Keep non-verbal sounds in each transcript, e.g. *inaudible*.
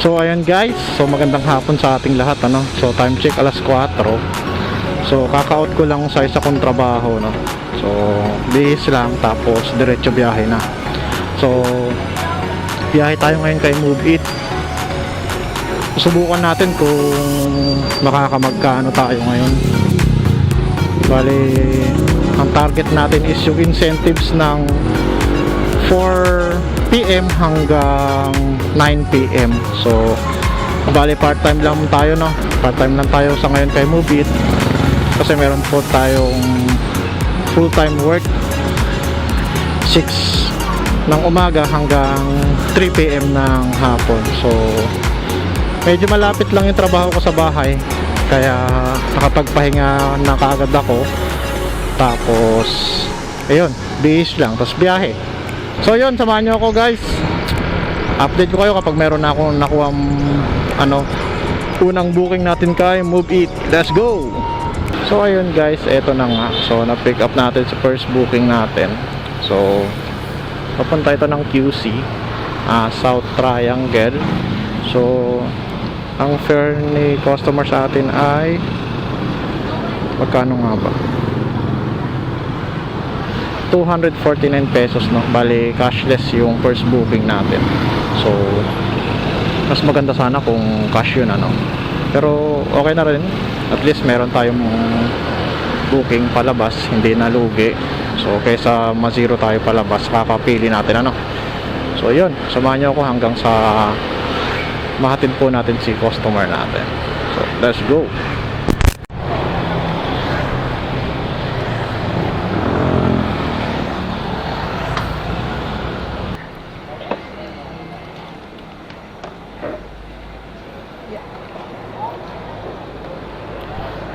So ayan guys, so magandang hapon sa ating lahat ano. So time check alas 4. So kaka-out ko lang sa isa kong trabaho no. So bihis lang tapos diretso biyahe na. So biyahe tayo ngayon kay Move It. Subukan natin kung makakamagkano tayo ngayon. Bali, ang target natin is yung incentives ng 4 PM hanggang 9 PM. So, bali part-time lang tayo, no? Part-time lang tayo sa ngayon kay Move It. Kasi meron po tayong full-time work 6 ng umaga hanggang 3 PM ng hapon. So, medyo malapit lang yung trabaho ko sa bahay. Kaya nakapagpahinga na kaagad ako. Tapos, ayun, bihis lang. Tapos biyahe. So yun, samahan nyo ako guys. Update ko kayo kapag meron na akong nakuha ano, unang booking natin kay Move It. Let's go! So ayun guys, eto na nga. So na-pick up natin sa first booking natin. So, papunta ito ng QC, ah, South Triangle. So, ang fare ni customer sa atin ay magkano nga ba? 249 pesos no? Bali cashless yung first booking natin. So mas maganda sana kung cash yun ano? Pero okay na rin. At least meron tayong booking palabas hindi na lugi. So kaysa ma-zero tayo palabas kakapili natin ano? So yun. Samahan nyo ako hanggang sa mahatid po natin si customer natin. So let's go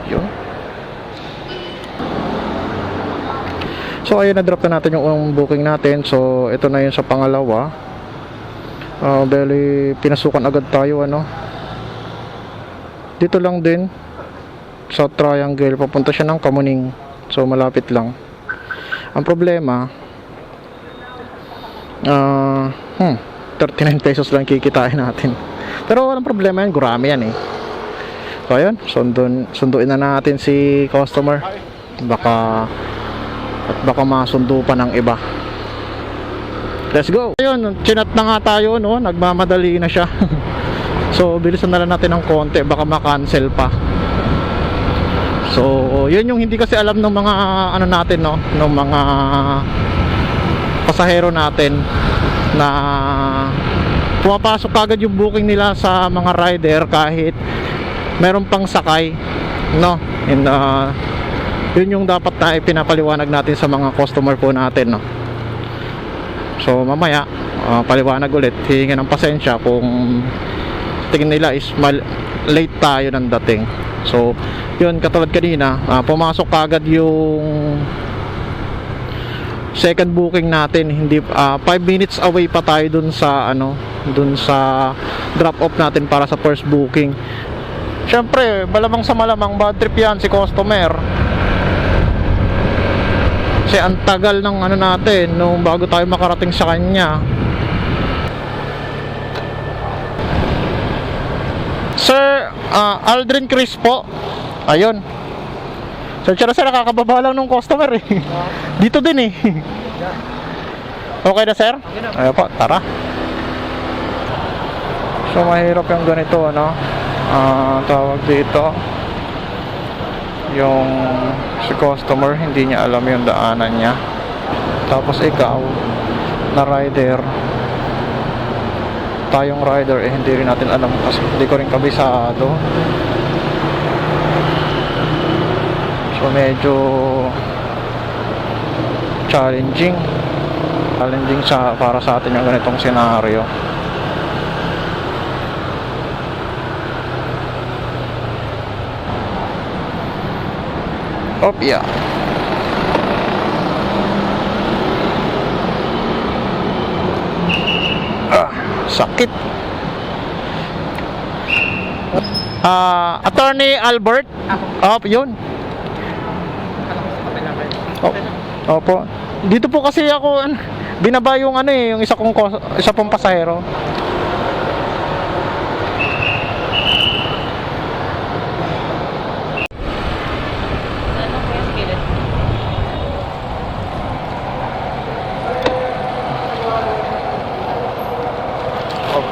Yun. So ayun na-drop na natin yung unang booking natin. So ito na yun sa pangalawa. Uh, bali pinasukan agad tayo ano. Dito lang din sa triangle papunta siya ng Kamuning. So malapit lang. Ang problema ah hmm, 39 pesos lang kikitain natin. Pero walang problema yan, gurami yan eh. So ayun, sundun, sunduin na natin si customer. Baka at baka masundo pa ng iba. Let's go. Ayun, chinat na nga tayo no, nagmamadali na siya. *laughs* so bilisan na lang natin ng konti, baka ma-cancel pa. So, yun yung hindi kasi alam ng mga ano natin no, ng mga pasahero natin na pumapasok agad yung booking nila sa mga rider kahit meron pang sakay no and uh, yun yung dapat na ipinapaliwanag natin sa mga customer po natin no? So mamaya uh, paliwanag ulit. Hihingi ng pasensya kung tingin nila is mal late tayo ng dating. So yun katulad kanina uh, pumasok agad yung second booking natin. Hindi 5 minutes away pa tayo dun sa ano dun sa drop off natin para sa first booking. Siyempre, malamang sa malamang bad trip yan si customer. Kasi ang tagal ng ano natin nung bago tayo makarating sa kanya. Sir, ah, Aldrin Chris po. Ayun. Sir, sir, sir, nakakababa lang nung customer eh. *laughs* Dito din eh. *laughs* Okay na sir? Ayun po, tara. So mahirap yung ganito ano ah tawag dito yung si customer hindi niya alam yung daanan niya. Tapos ikaw na rider tayong rider eh hindi rin natin alam kasi hindi ko rin kabisado. So medyo challenging. Challenging sa para sa atin yung ganitong senaryo Op, yeah. Ah, sakit. Ah, Attorney Albert? Op, yun. Op, opo. Dito po kasi ako an- binaba yung ano eh, yung isa kong isa pong pasahero.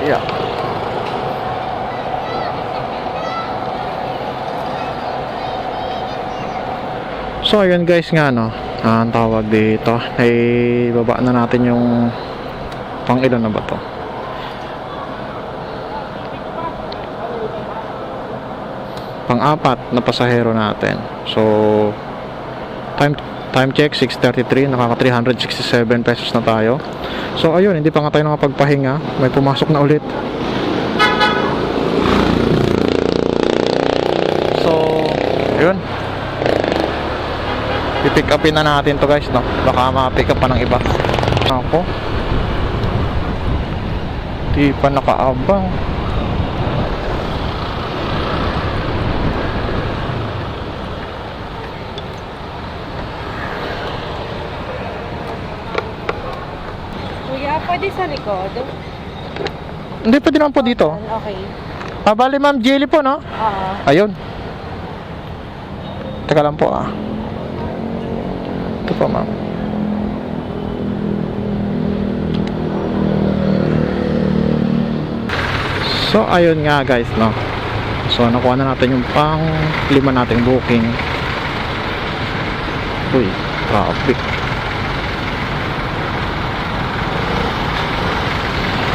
Yeah. So ayun guys nga no, ah, ang tawag dito ay baba na natin yung pang ilan na ba to? Pang-apat na pasahero natin. So time time check 6:33, nakaka 367 pesos na tayo. So ayun, hindi pa nga tayo nakapagpahinga. May pumasok na ulit. So, ayun. I-pick upin na natin to guys, no? Baka ma-pick up pa ng iba. Ako. Di pa nakaabang. Kuya, pwede sa likod? Hindi, pwede naman po dito. Okay. Ah, bali ma'am, jelly po, no? Oo. Ayun. Teka lang po, ah. Ito po, ma'am. So, ayun nga guys, no? So, nakuha na natin yung pang lima nating booking. Uy, traffic.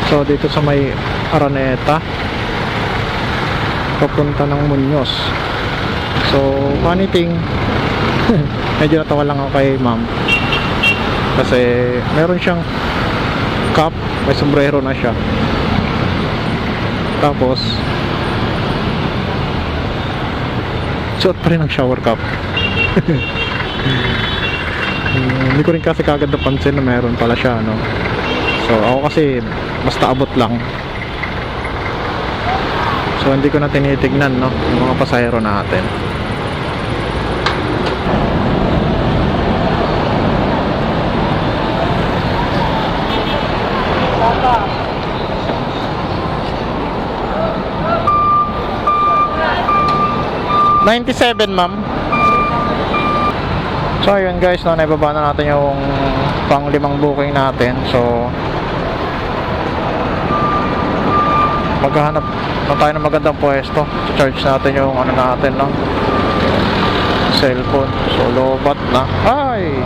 So, dito sa may Araneta, papunta ng Muñoz. So, funny thing, *laughs* medyo natawa lang ako kay ma'am. Kasi, meron siyang cup, may sombrero na siya. Tapos, suot pa rin ang shower cup. *laughs* Hmm, Hindi ko rin kasi kagad napansin na meron pala siya, no? So, ako kasi, basta abot lang. So, hindi ko na tinitignan, no? Yung mga pasahero natin. Ninety-seven, ma'am. So, ayun guys, no, naibaba na natin yung pang limang booking natin. So, maghahanap na tayo ng magandang pwesto. Charge natin yung ano natin, no? Cellphone. So, lobat na. Ay!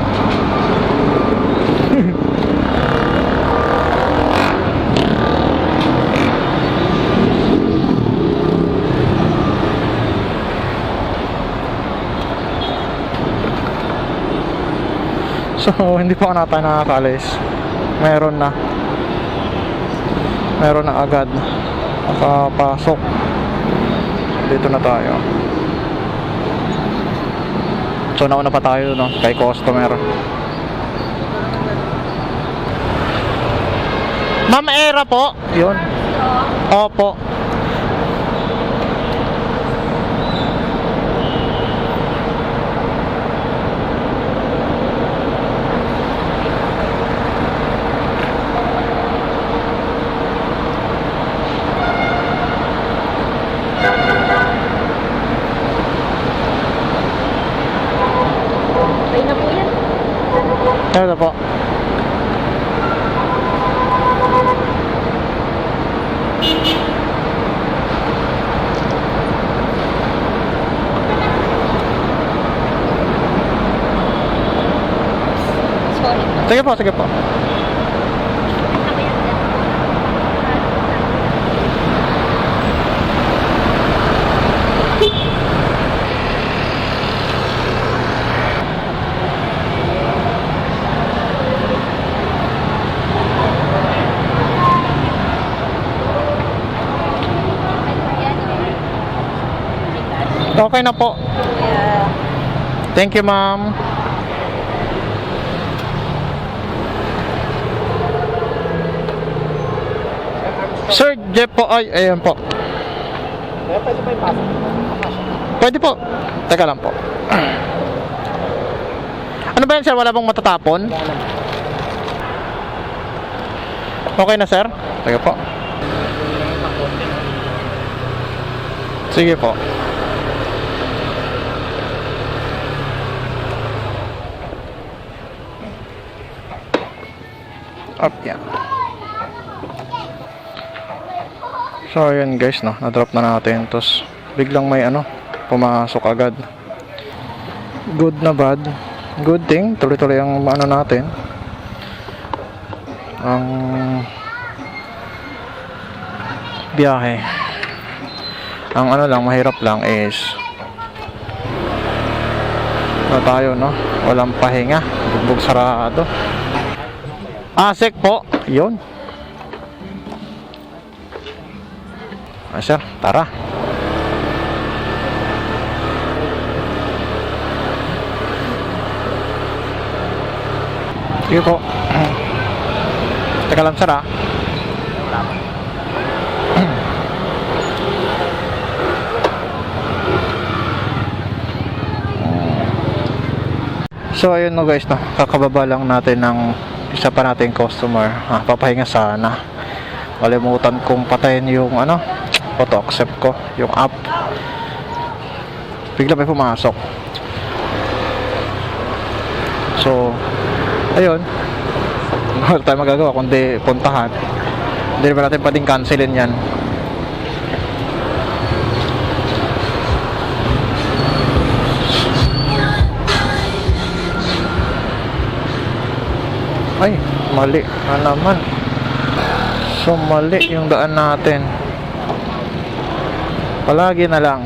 So, hindi pa na tayo nakakalis. Meron na. Meron na agad. Nakapasok. Dito na tayo. So, nauna pa tayo, no? Kay customer. Ma'am Era po. Yun. Opo. Ito po. Sige po, sige po. Okay na po. Yeah. Thank you, ma'am. Sir, Jeff po. Ay, ayan po. pwede pa. Pwede po. Teka lang po. *clears throat* Ano ba yan, sir? Wala bang matatapon? Okay na, sir? Sige po. Sige po. Up yan. So ayun guys no, na-drop na natin tapos biglang may ano, pumasok agad. Good na bad. Good thing, tuloy-tuloy ang ano natin. Ang biyahe. Ang ano lang, mahirap lang is na tayo no, walang pahinga, bugbog sarado. Asek po, yun. Ah, sir, tara. Sige po. Teka lang, sir, ah. So, ayun no guys, no. kakababa lang natin ng isa pa nating customer. Ah, papahinga sana. Kalimutan kong patayin yung ano, auto accept ko, yung app. Bigla may pumasok. So, ayun. Wala tayong magagawa kundi puntahan. Hindi naman natin pwedeng cancelin yan. Ay, mali na naman. So, mali yung daan natin. Palagi na lang.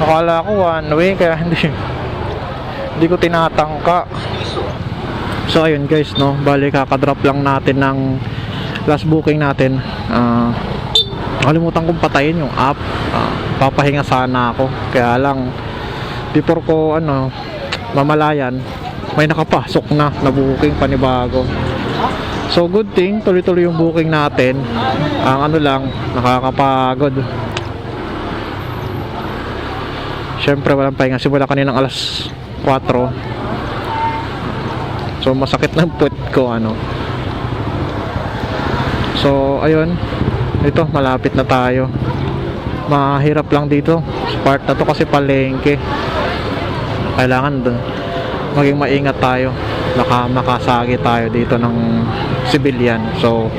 Nakala ko one way, kaya hindi hindi ko tinatangka. So, ayun guys, no. Bali, kakadrop lang natin ng last booking natin. Ah, nakalimutan kong patayin yung app. Ah, papahinga sana ako. Kaya lang, before ko, ano, mamalayan, may nakapasok na na booking panibago. So good thing, tuloy-tuloy yung booking natin. Ang ano lang, nakakapagod. Siyempre walang pahinga simula kaninang alas 4. So masakit ng puwet ko ano. So ayun, ito malapit na tayo. Mahirap lang dito. Part na to kasi palengke. Kailangan dun maging maingat tayo. Baka makasagi tayo dito ng civilian. So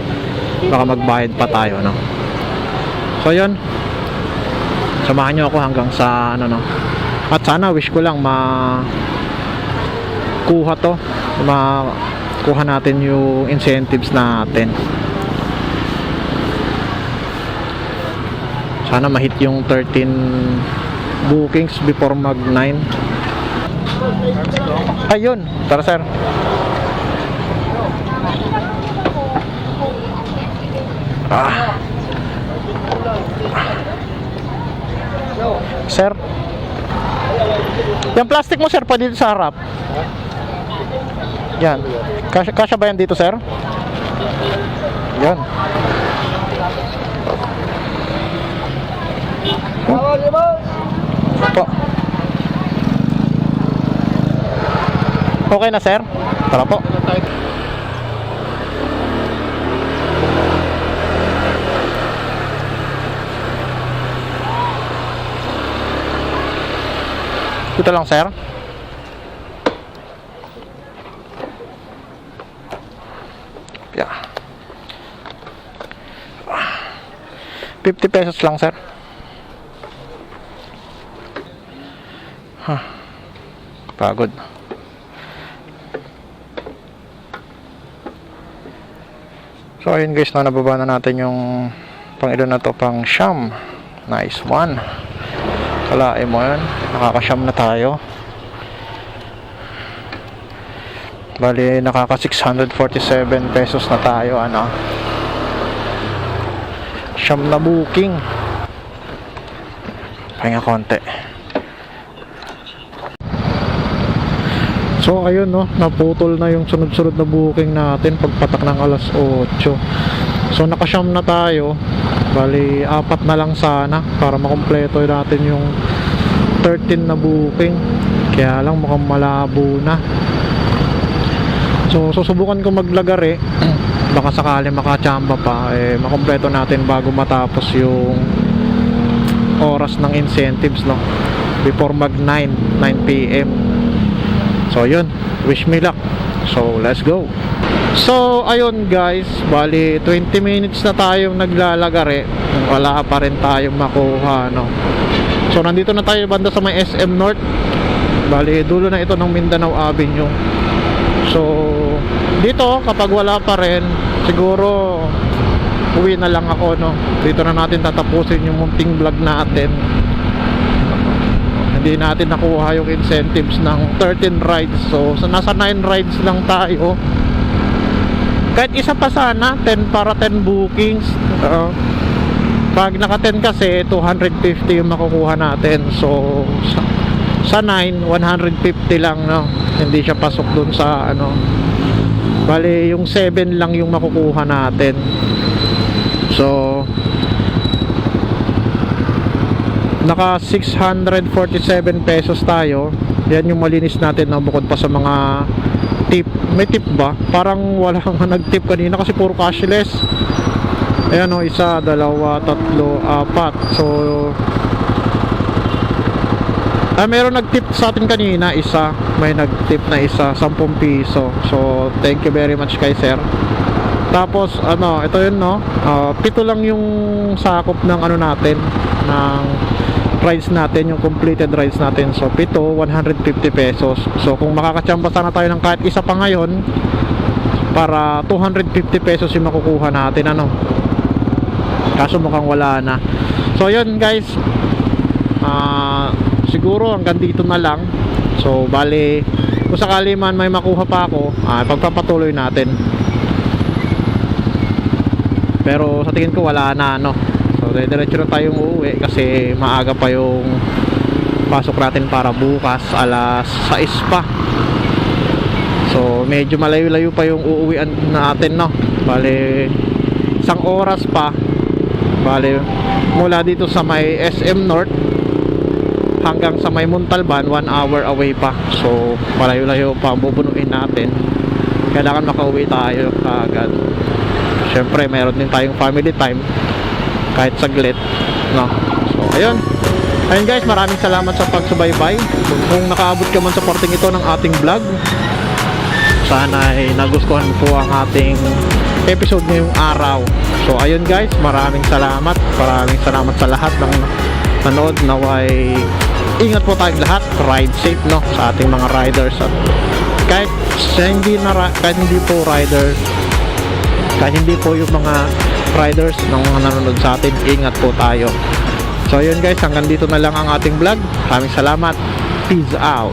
baka magbayad pa tayo no? So yun. Samahan nyo ako hanggang sa ano no? At sana wish ko lang ma kuha to. Ma kuha natin yung incentives natin. Sana ma-hit yung 13 bookings before mag 9 Ayun, tara sir. Ah. Sir. Yung plastic mo sir, pwede dito sa harap. Yan. Kasya, kasya ba yan dito sir? Yan. Po. Okay na sir? Tara po. Dito lang sir. Yeah. 50 pesos lang sir. Huh. Pagod. So ayun guys, na nababa na natin yung pang ilan na to, pang siyam. Nice one. Kalain mo yun, nakakasyam na tayo. Bali, nakaka 647 pesos na tayo, ano. Siyam na booking. Pahinga konti. So ayun no, naputol na yung sunod-sunod na booking natin pagpatak ng alas 8. So nakasyam na tayo. Bali, apat na lang sana para makumpleto natin yung 13 na booking. Kaya lang mukhang malabo na. So susubukan ko maglagari. *clears throat* Baka sakali makachamba pa eh makumpleto natin bago matapos yung oras ng incentives no. Before mag 9, 9 PM. So yun, wish me luck. So let's go. So, ayun guys, bali 20 minutes na tayong naglalagare. Wala pa rin tayong makuha, no. So, nandito na tayo banda sa may SM North. Bali, dulo na ito ng Mindanao Avenue. So, dito kapag wala pa rin, siguro uwi na lang ako, no. Dito na natin tatapusin yung munting vlog natin. Hindi natin nakuha yung incentives ng 13 rides. So, sa nasa 9 rides lang tayo. Kahit isa pa sana 10 para 10 bookings. Oo. pag naka 10 kasi 250 yung makukuha natin. So sa, sa 9 150 lang no? Hindi siya pasok dun sa ano. Bali yung 7 lang yung makukuha natin. So naka 647 pesos tayo. Yan yung malinis natin na bukod pa sa mga tip. May tip ba? parang wala *laughs* nga nag-tip kanina kasi puro cashless. Ayan o isa, dalawa, tatlo, apat. So ah, meron nag-tip sa atin kanina isa, may nag-tip na isa 10 piso. So thank you very much kay sir. Tapos ano, ito yun no Ah, pito lang yung sakop ng ano natin ng rides natin, yung completed rides natin. So, pito, 150 pesos. So, kung makakachamba sana tayo ng kahit isa pa ngayon, para 250 pesos yung makukuha natin, ano. Kaso mukhang wala na. So, yun guys. Ah, siguro hanggang dito na lang. So, bali, kung sakali man may makuha pa ako, ah, pagpapatuloy natin. Pero sa tingin ko wala na, no. So, diretso na tayong uuwi kasi maaga pa yung pasok natin para bukas alas 6 pa. So, medyo malayo-layo pa yung uuwian natin, no. Bale, isang oras pa. Bale, mula dito sa may SM North hanggang sa may Montalban, 1 hour away pa. So, malayo-layo pa ang bubunuin natin. Kailangan makauwi tayo agad. Siyempre, meron din tayong family time kahit saglit no? So ayun. Ayun guys maraming salamat sa pagsubaybay. Kung, nakaabot ka man sa parting ito ng ating vlog sana ay nagustuhan po ang ating episode ngayong araw. So ayun guys maraming salamat. Maraming salamat sa lahat ng nanood. Naway ingat po tayong lahat. Ride safe no sa ating mga riders. At kahit hindi na kahit hindi po rider kahit hindi po yung mga riders ng mga nanonood sa atin, ingat po tayo. So yun guys, hanggang dito na lang ang ating vlog. Maraming salamat. Peace out.